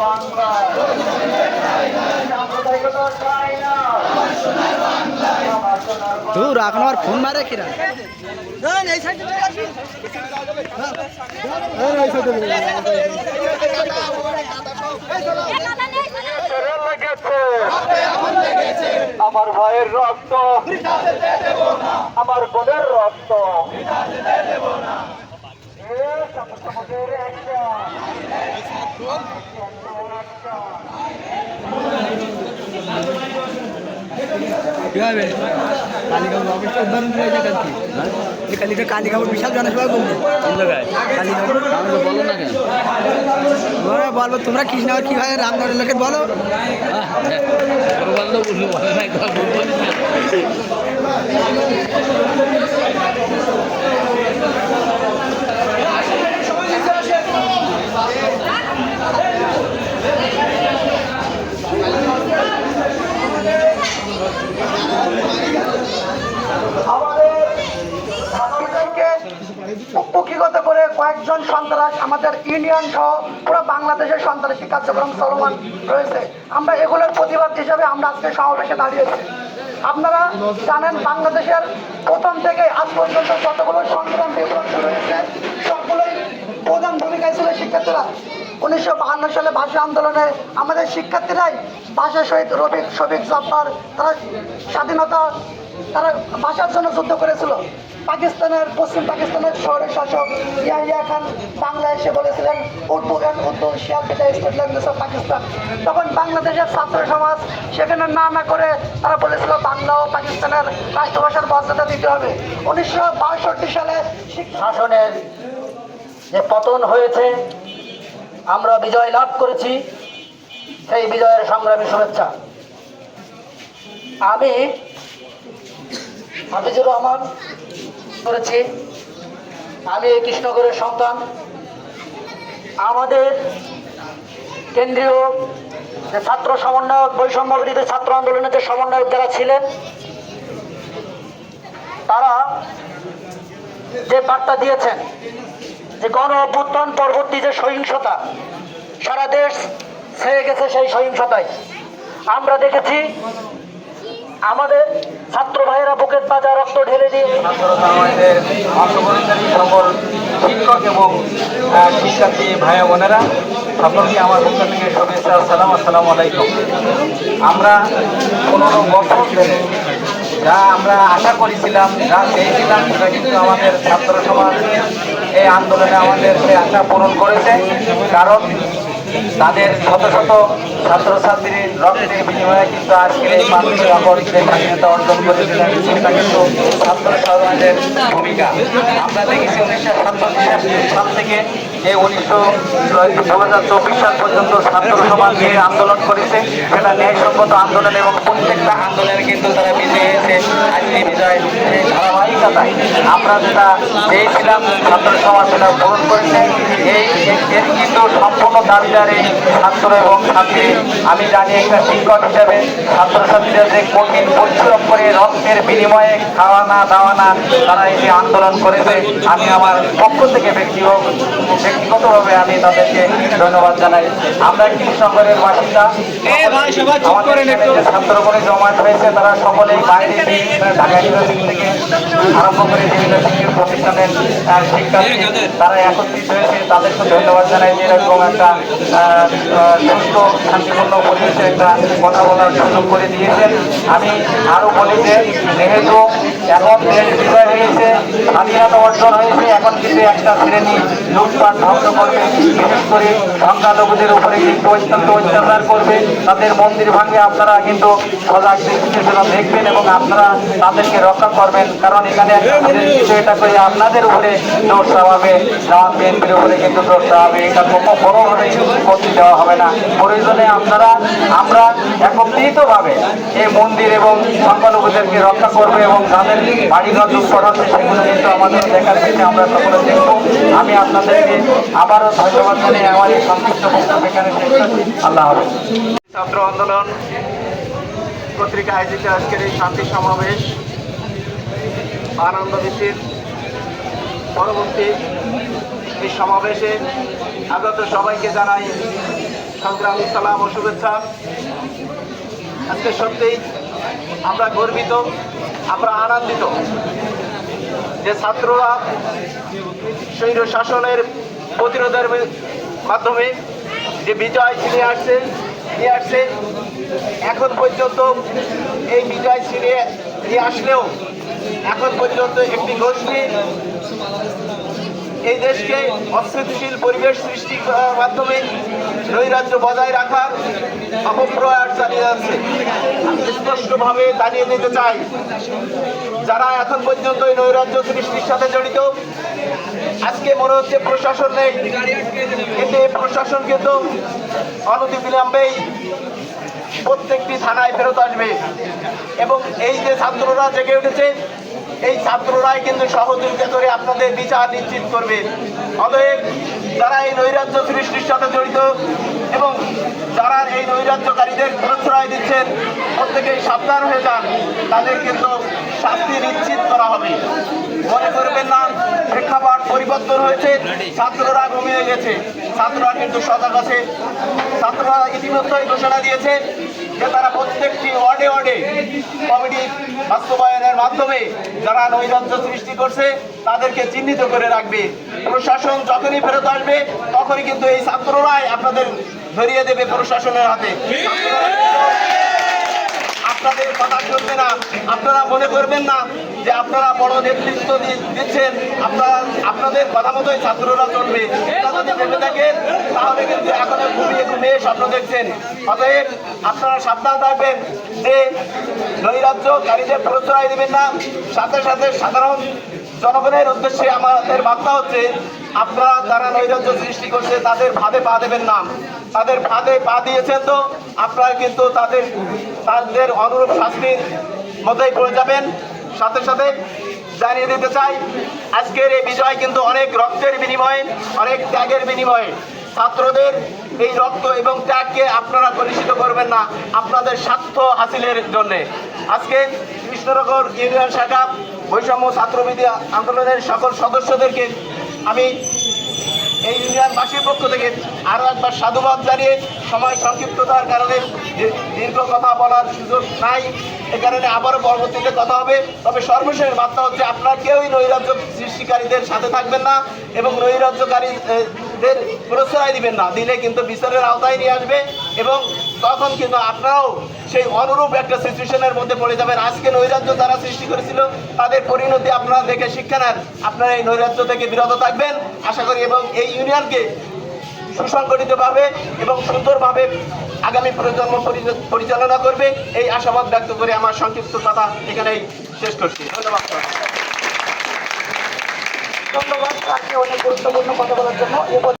বাংলা সাম্প্রদায়িকতা চাই না আমার সোনার দূর এখন আমার ফোন মারে কিরা আমার ভাইয়ের রক্ত। আমার বোনের রক্ত। একটা। কীভাবে? কালীঘাট অফিসটা উদ্বোধন হয়েছে কালকে। এই কালীটা কালীঘাট বিশাল জনসভা করবে। কালীঘাট বলো না কেন? তোমরা বলব তোমরা কৃষ্ণনগর কীভাবে রামনগরের লোকের বলো। বলল বুঝলো বলে না একবার বলব না। আমাদের আমাদেরকে কুক্ষিগত করে কয়েকজন সন্ত্রাস আমাদের ইউনিয়ন সহ পুরো বাংলাদেশের সন্ত্রাসী কার্যক্রম চলমান রয়েছে। আমরা এগুলোর প্রতিবাদ হিসাবে আমরা আজকে সমাবেশে দাঁড়িয়েছি আপনারা জানেন বাংলাদেশের প্রথম থেকে আজ পর্যন্ত যতগুলো সংগ্রাম বিপ্লব রয়েছে সবগুলোই প্রধান ভূমিকায় ছিল শিক্ষার্থীরা। উনিশশো বাহান্ন সালে ভাষা আন্দোলনে আমাদের শিক্ষার্থীরাই ভাষা শহীদ রফিক, শফিক জব্বার তারা স্বাধীনতা, তারা ভাষার জন্য যুদ্ধ করেছিল। পাকিস্তানের, পশ্চিম পাকিস্তানের শহরের শাসক ইয়াহিয়া খান বাংলা এসে বলেছিলেন উর্দু অ্যান্ড উর্দু শিয়াল পিটা স্টেট ল্যাঙ্গুয়েজ অফ পাকিস্তান। তখন বাংলাদেশের ছাত্র সমাজ সেখানে না না করে তারা বলেছিল, বাংলা ও পাকিস্তানের রাষ্ট্রভাষার মর্যাদা দিতে হবে। উনিশশো বাষট্টি সালে শাসনের যে পতন হয়েছে, আমরা বিজয় লাভ করেছি। সেই বিজয়ের সংগ্রামী শুভেচ্ছা। আমি হাফিজুর রহমান করেছি। আমি এই কৃষ্ণগরের সন্তান। আমাদের কেন্দ্রীয় ছাত্র সমন্বয়ক, বৈষম্য ছাত্র আন্দোলনের যে সমন্বয়ক যারা ছিলেন, তারা যে বার্তা দিয়েছেন যে গণ অভ্যুত্থান পরবর্তী যে সহিংসতা, সারা দেশ ছেয়ে গেছে সেই সহিংসতায়। আমরা দেখেছি আমাদের ছাত্র ভাইয়েরা বুকের তাজা রক্ত ঢেলে দিয়ে শিক্ষক এবং শিক্ষার্থী ভাই বোনেরা, সকলকে আমার পক্ষ থেকে শুভেচ্ছা সালাম, আসসালাম আলাইকুম। আমরা পনেরো বছর ধরে যা আমরা আশা করেছিলাম, যা চেয়েছিলাম, সেটা কিন্তু আমাদের ছাত্র সমাজ এই আন্দোলনে আমাদের সে আশা পূরণ করেছে। কারণ তাদের শত শত ছাত্র ছাত্রছাত্রীর রক্তের বিনিময়ে কিন্তু আজকের এই মানুষের যে স্বাধীনতা অর্জন করেছিলেন সেটা কিন্তু ছাত্র সমাজের ভূমিকা। আমরা দেখেছি উনিশশো সাতচল্লিশ সাল থেকে এই উনিশশো দু হাজার চব্বিশ সাল পর্যন্ত ছাত্র সমাজ যে আন্দোলন করেছে। সেটা ন্যায়সঙ্গত আন্দোলন এবং প্রত্যেকটা আন্দোলনে কিন্তু তারা বিজয়ী হয়েছে। আজকে বিজয় ধারাবাহিকতায়। আমরা যেটা চেয়েছিলাম ছাত্র সমাজ সেটা পূরণ করেছে। এই এর- কিন্তু সম্পূর্ণ দাবিদার ছাত্র এবং ছাত্রী। আমি জানি একটা শিক্ষক হিসেবে ছাত্রছাত্রীরা যে কঠিন পরিশ্রম করে রক্তের বিনিময়ে খাওয়া না দাওয়া না তারা এই আন্দোলন করেছে। আমি আমার পক্ষ থেকে ব্যক্তিগত ব্যক্তিগতভাবে আমি তাদেরকে ধন্যবাদ জানাই। আমরা কৃষ্ণনগরের বাসিন্দা। এখানে যে জমায়েত হয়েছে তারা সকলেই বাইরে ঢাকা ইউনিভার্সিটি থেকে আরম্ভ করে বিভিন্ন শিক্ষা প্রতিষ্ঠানের শিক্ষার্থী তারা একত্রিত হয়েছে। তাদেরকে ধন্যবাদ জানাই যে এরকম একটা সুস্থ শান্তিপূর্ণ পরিবেশে একটা কথা বলার সুযোগ করে দিয়েছেন। আমি আরও বলি যে যেহেতু এখন দেশ বিজয় হয়েছে স্বাধীনতা অর্জন হয়েছে এখন কিন্তু একটা শ্রেণি লুটপাট ধ্বংস করবে বিশেষ করে সংখ্যালঘুদের উপরে কিন্তু অত্যন্ত অত্যাচার করবে। তাদের মন্দির ভাঙে আপনারা কিন্তু সজাগ দৃষ্টির দেখবেন এবং আপনারা তাদেরকে রক্ষা করবেন। কারণ এখানে বিষয় এটা করে আপনাদের উপরে দোষ চাওয়াবে জামাত উপরে কিন্তু দোষ চাওয়াবে এটা কোনো কোনোভাবে করতে দেওয়া হবে না। প্রয়োজনে আপনারা, আমরা একত্রিতভাবে এই মন্দির এবং সংখ্যালঘুদেরকে রক্ষা করবে এবং যাদের বাড়িঘর লুটপাট হচ্ছে সেগুলো কিন্তু আমাদের দেখার ক্ষেত্রে আমরা সকলে দেখব। আমি আপনাদেরকে আবারও ধন্যবাদ জানিয়ে আমার আল্লাহ ছাত্র আন্দোলন কর্তৃক আয়োজিত আজকের এই শান্তি সমাবেশ, আনন্দ মিছিল, পরবর্তী এই সমাবেশে আগত সবাইকে জানাই সংগ্রামী, সালাম ও শুভেচ্ছা। আজকে সত্যিই আমরা গর্বিত, আমরা আনন্দিত যে ছাত্ররা স্বৈর শাসনের প্রতিরোধের মাধ্যমে যে বিজয় ছিনিয়ে আসছে, নিয়ে আসছে, এখন পর্যন্ত এই বিজয় ছিনিয়ে নিয়ে আসলেও এখন পর্যন্ত একটি গোষ্ঠী এই দেশকে অস্থিতিশীল পরিবেশ সৃষ্টি করার মাধ্যমে নৈরাজ্য বজায় রাখার অপপ্রয়াস চালিয়ে যাচ্ছে। স্পষ্টভাবে জানিয়ে দিতে চাই, যারা এখন পর্যন্ত এই নৈরাজ্য সৃষ্টির সাথে জড়িত আজকে মনে হচ্ছে প্রশাসন নেই। এই প্রশাসন কিন্তু অনতিবিলম্বেই প্রত্যেকটি থানায় ফেরত আসবে। এবং এই যে ছাত্ররা জেগে উঠেছে, এই ছাত্ররাই কিন্তু সহযোগিতা করে আপনাদের বিচার নিশ্চিত করবে। অতএব যারা এই নৈরাজ্য সৃষ্টির সাথে জড়িত এবং যারা এই নৈরাজ্যকারীদের প্রশ্রয় দিচ্ছেন, প্রত্যেকেই সাবধান হয়ে যান। তাদের কিন্তু শাস্তি নিশ্চিত করা হবে। মনে করবেন না পরিবর্তন হয়েছে, ছাত্ররা ঘুমিয়ে গেছে। ছাত্ররা কিন্তু সজাগ আছে। ছাত্ররা ইতিমধ্যেই ঘোষণা দিয়েছে যে তারা প্রত্যেকটি ওয়ার্ডে ওয়ার্ডে কমিটি বাস্তবায়নের মাধ্যমে যারা নৈরাজ্য সৃষ্টি করছে, তাদেরকে চিহ্নিত করে রাখবে। প্রশাসন যখনই ফেরত আসবে, তখনই কিন্তু এই ছাত্ররাই আপনাদের ধরিয়ে দেবে প্রশাসনের হাতে। আপনাদের কথা শুনবে না, আপনারা মনে করবেন না যে আপনারা বড় নেতৃত্ব দিচ্ছেন। আপনারা আপনাদের কথা মতোই ছাত্ররা চলবে। তাহলে কিন্তু এখনও ঘুমিয়ে ঘুমিয়ে স্বপ্ন দেখছেন। অতএব আপনারা সাবধান থাকবেন যে নৈরাজ্যকারীদের প্রশ্রয় দেবেন না। সাথে সাথে সাধারণ জনগণের উদ্দেশ্যে আমাদের বার্তা হচ্ছে, আপনারা যারা নৈরাজ্য সৃষ্টি করছে, তাদের ফাঁদে পা দেবেন না। তাদের ফাঁদে পা দিয়েছেন তো, আপনারা কিন্তু তাদের তাদের অনুরূপ শাস্তির মধ্যেই পড়ে যাবেন। সাথে সাথে জানিয়ে দিতে চাই, আজকের এই বিজয় কিন্তু অনেক রক্তের বিনিময়ে, অনেক ত্যাগের বিনিময়ে। ছাত্রদের এই রক্ত এবং ত্যাগকে আপনারা কলুষিত করবেন না, আপনাদের স্বার্থ হাসিলের জন্য। আজকে কৃষ্ণনগর ইউনিয়ন শাখা বৈষম্য ছাত্রবিধি আন্দোলনের সকল সদস্যদেরকে আমি এই ইউনিয়নবাসীর পক্ষ থেকে আরও একবার সাধুবাদ জানিয়ে সময় সংক্ষিপ্ততার কারণে দীর্ঘ কথা বলার সুযোগ নাই। এ কারণে আবারও পরবর্তীতে কথা হবে। তবে সর্বশেষ বার্তা হচ্ছে, আপনার কেউই নৈরাজ্য সৃষ্টিকারীদের সাথে থাকবেন না এবং নৈরাজ্যকারীদের প্রশ্রয় দিবেন না। দিলে কিন্তু বিচারের আওতায় নিয়ে আসবে এবং তখন কিন্তু আপনারাও সেই অনুরূপ একটা সিচুয়েশনের মধ্যে পড়ে যাবেন। আজকে নৈরাজ্য যারা সৃষ্টি করেছিল, তাদের পরিণতি আপনারা দেখে শিক্ষা নেন। আপনারা এই নৈরাজ্য থেকে বিরত থাকবেন। আশা করি এবং এই ইউনিয়নকে সুসংগঠিতভাবে এবং সুন্দরভাবে আগামী প্রজন্ম পরিচালনা করবে। এই আশাবাদ ব্যক্ত করে আমার সংক্ষিপ্ত কথা এখানেই শেষ করছি। ধন্যবাদ ধন্যবাদ অনেক গুরুত্বপূর্ণ কথা বলার জন্য।